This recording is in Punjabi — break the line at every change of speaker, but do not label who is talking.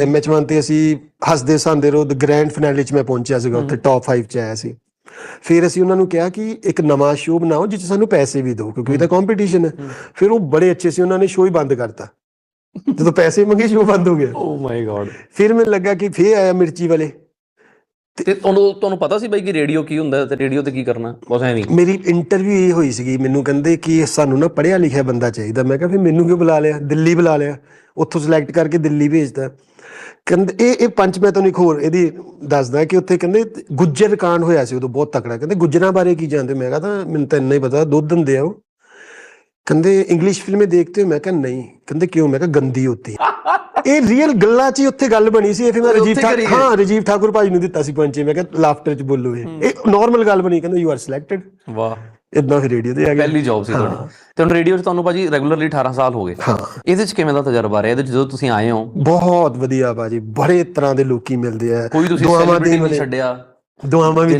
ਐਮਐਚ1 ਤੇ ਅਸੀਂ ਹੱਸਦੇ ਸੰਦੇ ਰੋ ਗ੍ਰੈਂਡ ਫਿਨਾਲੇ ਚ ਮੈਂ ਪਹੁੰਚਿਆ ਸੀਗਾ ਉੱਥੇ ਟੌਪ 5 ਚ ਆਇਆ ਸੀ। ਫਿਰ ਅਸੀਂ ਉਹਨਾਂ ਨੂੰ ਕਿਹਾ ਕਿ ਇੱਕ ਨਵਾਂ ਸ਼ੋਅ ਬਣਾਓ ਜਿਸ 'ਚ ਸਾਨੂੰ ਪੈਸੇ ਵੀ ਦਿਓ ਕਿਉਂਕਿ ਇਹ ਤਾਂ ਕੰਪੀਟੀਸ਼ਨ ਹੈ। ਫਿਰ ਉਹ ਬੜੇ ਅੱਛੇ ਸੀ ਉਹਨਾਂ ਨੇ ਸ਼ੋਅ ਹੀ ਬੰਦ ਕਰਤਾ। ਜਦੋਂ ਪੈਸੇ ਮੰਗੇ ਸ਼ੋਅ ਬੰਦ ਹੋ ਗਿਆ।
ਓ ਮਾਈ ਗॉड
ਫਿਰ ਮੈਨੂੰ ਲੱਗਾ ਕਿ ਫੇਰ ਆਇਆ ਮਿਰਚੀ ਵਾਲੇ।
ਤੇ ਤੁਹਾਨੂੰ ਤੁਹਾਨੂੰ ਪਤਾ ਸੀ ਬਾਈ ਕਿ ਰੇਡੀਓ ਕੀ ਹੁੰਦਾ ਤੇ ਰੇਡੀਓ ਤੇ ਕੀ ਕਰਨਾ? ਬਸ ਐਵੇਂ।
ਮੇਰੀ ਇੰਟਰਵਿਊ ਇਹ ਹੋਈ ਸੀਗੀ ਮੈਨੂੰ ਕਹਿੰਦੇ ਕਿ ਸਾਨੂੰ ਨਾ ਪੜ੍ਹਿਆ ਲਿਖਿਆ ਬੰਦਾ ਚਾਹੀਦਾ। ਮੈਂ ਕਿਹਾ ਫਿਰ ਮੈਨੂੰ ਕਿਉਂ ਬੁਲਾ ਲਿਆ? ਦਿੱਲੀ ਬੁਲਾ ਲਿਆ। ਉੱਥੋਂ ਸਿਲੈਕਟ ਕਰਕੇ ਦਿੱਲੀ ਭੇਜਦਾ ਕਹਿੰਦੇ ਇਹ ਇਹ ਪੰਚ ਮੈਂ ਤੁਹਾਨੂੰ ਇੱਕ ਹੋਰ ਇਹਦੀ ਦੱਸਦਾ ਕਿ ਉੱਥੇ ਕਹਿੰਦੇ ਗੁੱਜਰ ਕਾਂਡ ਹੋਇਆ ਸੀ ਉਦੋਂ ਬਹੁਤ ਤਕੜਾ। ਕਹਿੰਦੇ ਗੁੱਜਰਾਂ ਬਾਰੇ ਕੀ ਜਾਣਦੇ? ਮੈਂ ਕਿਹਾ ਤਾਂ ਮੈਨੂੰ ਤਾਂ ਇੰਨਾ ਹੀ ਪਤਾ ਦੁੱਧ ਦਿੰਦੇ ਆ ਉਹ। ਕਹਿੰਦੇ ਇੰਗਲਿਸ਼ ਫਿਲਮੇ ਦੇਖਤੇ ਹੋ? ਮੈਂ ਕਿਹਾ ਨਹੀਂ। ਕਹਿੰਦੇ ਕਿਉਂ? ਮੈਂ ਕਿਹਾ ਗੰਦੀ ਹੋਤੀ ਹੈ ਇਹ ਰੀਅਲ ਗੱਲਾਂ 'ਚ ਹੀ ਉੱਥੇ ਗੱਲ ਬਣੀ ਸੀ ਇਹ ਫਿਰ ਮੈਂ ਰਜੀਵ ਠਾਕੁਰ
ਕਰੀ
ਹਾਂ ਰਜੀਵ ਠਾਕੁਰ ਭਾਜੀ ਨੂੰ ਦਿੱਤਾ ਸੀ ਪੰਚੇ ਮੈਂ ਕਿਹਾ ਲਾਫਟਰ 'ਚ ਬੋਲੋ ਇਹ। ਇਹ ਨਾਰਮਲ ਗੱਲ ਬਣੀ ਕਹਿੰਦੇ ਯੂ ਆਰ ਸਿਲੈਕਟਡ
ਵਾਹ।
ਇਦਾਂ ਫਿਰ ਰੇਡੀਓ ਤੇ ਆ ਗਿਆ।
ਪਹਿਲੀ ਜੌਬ ਸੀ ਤੁਹਾਡੀ। ਤੇ ਹੁਣ ਰੇਡੀਓ 'ਚ ਤੁਹਾਨੂੰ ਭਾਜੀ ਰੈਗੂਲਰਲੀ 18 ਸਾਲ ਹੋ ਗਏ।
ਹਾਂ।
ਇਹਦੇ 'ਚ ਕਿਵੇਂ ਦਾ ਤਜਰਬਾ ਰਿਹਾ? ਇਹਦੇ 'ਚ ਜਦੋਂ ਤੁਸੀਂ ਆਏ ਹੋ?
ਬਹੁਤ ਵਧੀਆ ਬਾਜੀ ਬੜੇ ਤਰ੍ਹਾਂ ਦੇ ਲੋਕੀ ਮਿਲਦੇ ਆ।
ਕੋਈ ਤੁਸੀਂ
ਦੁਆਵਾਂ
ਨਹੀਂ
ਵਾਲੇ
ਛੱਡਿਆ।
ਦੁਆਵਾਂ ਵੀ